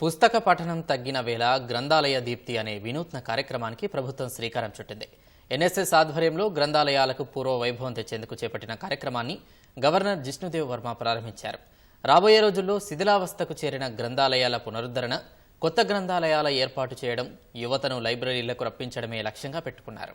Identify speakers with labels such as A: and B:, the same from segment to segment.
A: పుస్తక పఠనం తగ్గిన వేళ గ్రంథాలయ దీప్తి అనే వినూత్న కార్యక్రమానికి ప్రభుత్వం శ్రీకారం చుట్టింది. ఎన్ఎస్ఎస్ ఆధ్వర్యంలో గ్రంథాలయాలకు పూర్వ వైభవం తెచ్చేందుకు చేపట్టిన కార్యక్రమాన్ని గవర్నర్ జిష్ణుదేవ్ వర్మ ప్రారంభించారు. రాబోయే రోజుల్లో శిథిలావస్థకు చేరిన గ్రంథాలయాల పునరుద్ధరణ కొత్త గ్రంథాలయాల ఏర్పాటు చేయడం యువతను లైబ్రరీలకు రప్పించడమే లక్ష్యంగా పెట్టుకున్నారు.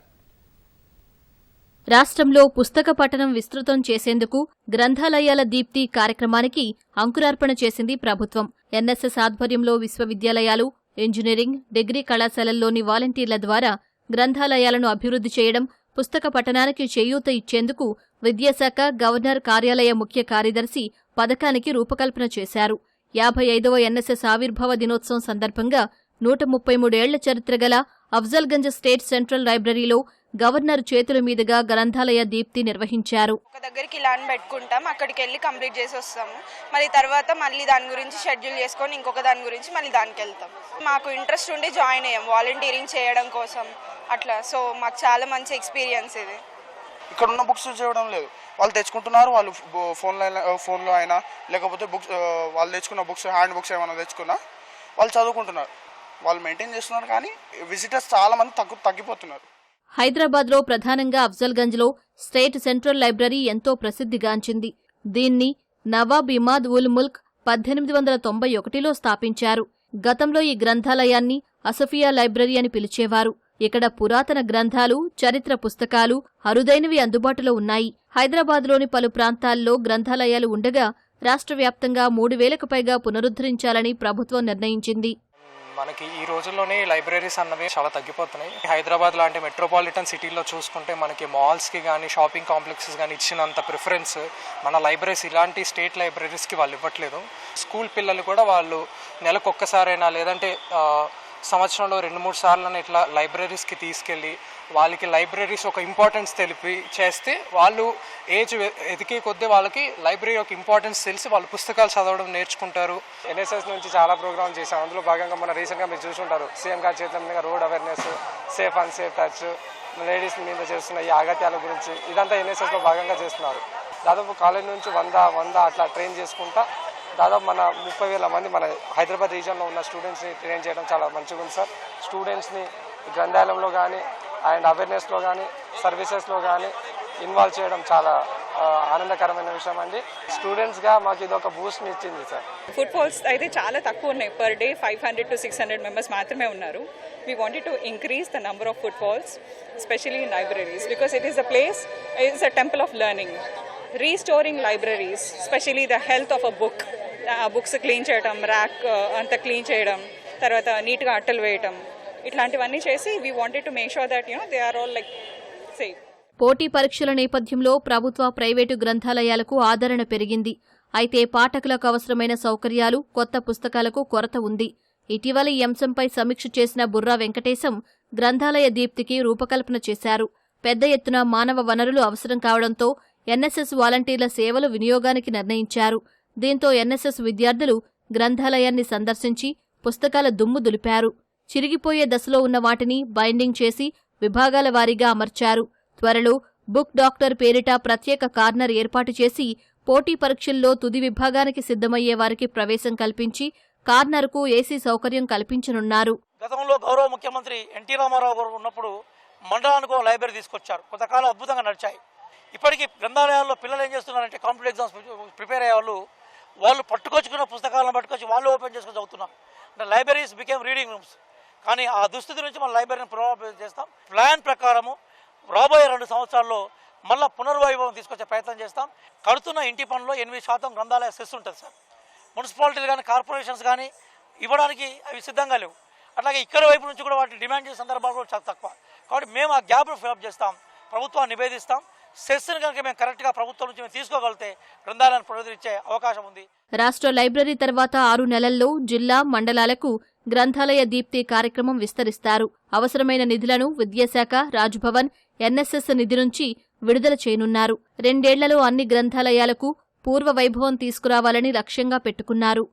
B: రాష్ట్రంలో పుస్తక పఠనం విస్తృతం చేసేందుకు గ్రంథాలయాల దీప్తి కార్యక్రమానికి అంకురార్పణ చేసింది ప్రభుత్వం. ఎన్ఎస్ఎస్ ఆధ్వర్యంలో విశ్వవిద్యాలయాలు ఇంజనీరింగ్ డిగ్రీ కళాశాలల్లోని వాలంటీర్ల ద్వారా గ్రంథాలయాలను అభివృద్ధి చేయడం పుస్తక పఠనానికి చేయూత ఇచ్చేందుకు విద్యాశాఖ గవర్నర్ కార్యాలయ ముఖ్య కార్యదర్శి పథకానికి రూపకల్పన చేశారు. యాభై ఐదవ ఎన్ఎస్ఎస్ ఆవిర్భావ దినోత్సవం సందర్భంగా నూట ముప్పై మూడేళ్ళ చరిత్ర గల అఫ్జల్గంజ్ స్టేట్ సెంట్రల్ లైబ్రరీలో గవర్నర్ చేతుల మీదుగా గ్రంథాలయ దీప్తి నిర్వహించారు.
C: ఒక దగ్గరికి ల్యాండ్ పెట్టుకుంటాం అక్కడికి వెళ్ళి కంప్లీట్ చేసి వస్తాము. మళ్ళీ తర్వాత మళ్ళీ దాని గురించి షెడ్యూల్ చేసుకొని ఇంకొక దాని గురించి మళ్ళీ దానికి వెళ్తాం. మాకు ఇంట్రెస్ట్ ఉండి జాయిన్ అయ్యాం వాలంటీరింగ్ చేయడం కోసం. అట్లా సో మాకు చాలా మంచి ఎక్స్పీరియన్స్ ఇది.
D: ఇక్కడ ఉన్న బుక్స్ చేయడం లేదు. వాళ్ళు తెచ్చుకుంటున్నారు వాళ్ళు ఫోన్లో అయినా ఫోన్లో అయినా లేకపోతే బుక్స్ వాళ్ళు తెచ్చుకున్న బుక్స్ హ్యాండ్ బుక్స్ ఏమైనా తెచ్చుకున్నా వాళ్ళు చదువుకుంటున్నారు. వాళ్ళు మెయింటైన్ చేస్తున్నారు కానీ విజిటర్స్ చాలా మంది తగ్గు తగ్గిపోతున్నారు.
B: హైదరాబాద్లో ప్రధానంగా అఫ్జల్గంజ్లో స్టేట్ సెంట్రల్ లైబ్రరీ ఎంతో ప్రసిద్ధిగాంచింది దీన్ని నవాబ్ ఇమాద్ ఉల్ ముల్క్ పద్దెనిమిది వందల తొంభై ఒకటిలో స్థాపించారు. గతంలో ఈ గ్రంథాలయాన్ని అసఫియా లైబ్రరీ అని పిలిచేవారు. ఇక్కడ పురాతన గ్రంథాలు చరిత్ర పుస్తకాలు అరుదైనవి అందుబాటులో ఉన్నాయి. హైదరాబాద్లోని పలు ప్రాంతాల్లో గ్రంథాలయాలు ఉండగా రాష్ట్ర వ్యాప్తంగా మూడు వేలకు పైగా పునరుద్ధరించాలని ప్రభుత్వం నిర్ణయించింది.
E: మనకి ఈ రోజుల్లోనే లైబ్రరీస్ అన్నవి చాలా తగ్గిపోతున్నాయి. హైదరాబాద్ లాంటి మెట్రోపాలిటన్ సిటీలో చూసుకుంటే మనకి మాల్స్కి కానీ షాపింగ్ కాంప్లెక్సెస్ కానీ ఇచ్చినంత ప్రిఫరెన్స్ మన లైబ్రరీస్ ఇలాంటి స్టేట్ లైబ్రరీస్కి వాళ్ళు ఇవ్వట్లేదు. స్కూల్ పిల్లలు కూడా వాళ్ళు నెలకు ఒక్కసారైనా లేదంటే సంవత్సరంలో రెండు మూడు సార్లు ఇట్లా లైబ్రరీస్కి తీసుకెళ్ళి వాళ్ళకి లైబ్రరీస్ ఒక ఇంపార్టెన్స్ తెలిపి చేస్తే వాళ్ళు ఏజ్ ఎదికే కొద్దీ వాళ్ళకి లైబ్రరీ యొక్క ఇంపార్టెన్స్ తెలిసి వాళ్ళు పుస్తకాలు చదవడం నేర్చుకుంటారు. ఎన్ఎస్ఎస్ నుంచి చాలా ప్రోగ్రామ్ చేశాం. అందులో భాగంగా మన రీసెంట్గా మీరు చూసుంటారు. సీఎం గారి చేతుల road awareness safe and safe touch ladies మీద చేస్తున్న ఈ ఆగత్యాల గురించి ఇదంతా ఎన్ఎస్ఎస్లో భాగంగా చేస్తున్నారు. దాదాపు కాలేజ్ నుంచి వంద వంద అట్లా ట్రైన్ చేసుకుంటా దాదాపు మన ముప్పై వేల మంది మన హైదరాబాద్ రీజన్లో ఉన్న స్టూడెంట్స్ని ట్రైన్ చేయడం చాలా మంచిగా ఉంది సార్ స్టూడెంట్స్ని గ్రంథాలయంలో కానీ అండ్ అవేర్నెస్లో కానీ సర్వీసెస్లో కానీ ఇన్వాల్వ్ చేయడం చాలా ఆనందకరమైన విషయం అండి. స్టూడెంట్స్గా మాకు ఇది ఒక బూస్ట్ని ఇచ్చింది సార్
F: ఫుడ్ ఫాల్స్ అయితే చాలా తక్కువ ఉన్నాయి. Per day five hundred to six hundred members మాత్రమే ఉన్నారు. We wanted to increase the number of footfalls specially in libraries because it is a place it's a temple of learning restoring libraries specially the health of a book ఆ books clean చేయడం rack అంతా clean చేయడం తర్వాత నీట్గా అట్టలు వేయటం ఇట్లాంటివన్నీ చేసి we wanted to make sure that you know they are all like safe
B: పోటీ పరీక్షల నేపథ్యంలో ప్రభుత్వ ప్రైవేటు గ్రంథాలయాలకు ఆదరణ పెరిగింది. అయితే పాఠకులకు అవసరమైన సౌకర్యాలు కొత్త పుస్తకాలకు కొరత ఉంది. ఇటీవల ఈ అంశంపై సమీక్ష చేసిన బుర్రా వెంకటేశం గ్రంథాలయ దీప్తికి రూపకల్పన చేశారు. పెద్ద ఎత్తున మానవ వనరులు అవసరం కావడంతో ఎన్ఎస్ఎస్ వాలంటీర్ల సేవలు వినియోగానికి నిర్ణయించారు. దీంతో ఎన్ఎస్ఎస్ విద్యార్థులు గ్రంథాలయాన్ని సందర్శించి పుస్తకాల దుమ్ము దులిపారు. చిరిగిపోయే దశలో ఉన్న వాటిని బైండింగ్ చేసి విభాగాల వారీగా అమర్చారు. త్వరలో బుక్ డాక్టర్ పేరిట ప్రత్యేక కార్నర్ ఏర్పాటు చేసి పోటీ పరీక్షల్లో తుది విభాగానికి సిద్ధమయ్యే వారికి ప్రవేశం కల్పించి కార్నర్కు ఏసీ సౌకర్యం కల్పించనున్నారు.
G: గతంలో గౌరవ ముఖ్యమంత్రి ఎన్టీ రామారావు గారు ఉన్నప్పుడు మండలానికి లైబ్రరీ తీసుకొచ్చారు. కొంతకాలం అద్భుతంగా నడిచాయి. ఇప్పటికీ గ్రంథాలయాల్లో పిల్లలు ఏం చేస్తున్నారంటే కాంపిటేటివ్ ఎగ్జామ్స్ ప్రిపేర్ అయ్యే వాళ్ళు వాళ్ళు పట్టుకొచ్చుకున్న పుస్తకాలను పట్టుకొచ్చి వాళ్ళు ఓపెన్ చేసుకొని చదువుతున్నాం. అంటే లైబ్రరీస్ బికేమ్ రీడింగ్ రూమ్స్. కానీ ఆ దుస్థితి నుంచి మన లైబ్రరీని ప్రభావితం చేస్తాం. ప్లాన్ ప్రకారము రాబోయే రెండు సంవత్సరాల్లో మళ్ళీ పునర్వైభవం తీసుకొచ్చే ప్రయత్నం చేస్తాం. కడుతున్న ఇంటి పనుల్లో ఎనిమిది శాతం గ్రంథాలయ సెస్ ఉంటుంది సార్. మున్సిపాలిటీలు కానీ కార్పొరేషన్స్ కానీ ఇవ్వడానికి అవి సిద్ధంగా లేవు. అట్లాగే ఇక్కడ వైపు నుంచి కూడా వాటిని డిమాండ్ చేసే సందర్భాలు కూడా చాలా తక్కువ. కాబట్టి మేము ఆ గ్యాప్ను ఫిలప్ చేస్తాం. ప్రభుత్వాన్ని నివేదిస్తాం. సెస్ని కనుక మేము కరెక్ట్గా ప్రభుత్వం నుంచి మేము తీసుకోగలిగితే గ్రంథాలయాన్ని పునరుద్ధరించే అవకాశం ఉంది.
B: రాష్ట్ర లైబ్రరీ తర్వాత ఆరు నెలల్లో జిల్లా మండలాలకు గ్రంథాలయ దీప్తి కార్యక్రమం విస్తరిస్తారు. అవసరమైన నిధులను విద్యాశాఖ రాజ్భవన్ ఎన్ఎస్ఎస్ నిధి నుంచి విడుదల చేయనున్నారు. రెండేళ్ళలో అన్ని గ్రంథాలయాలకు పూర్వ వైభవం తీసుకురావాలని లక్ష్యంగా పెట్టుకున్నారు.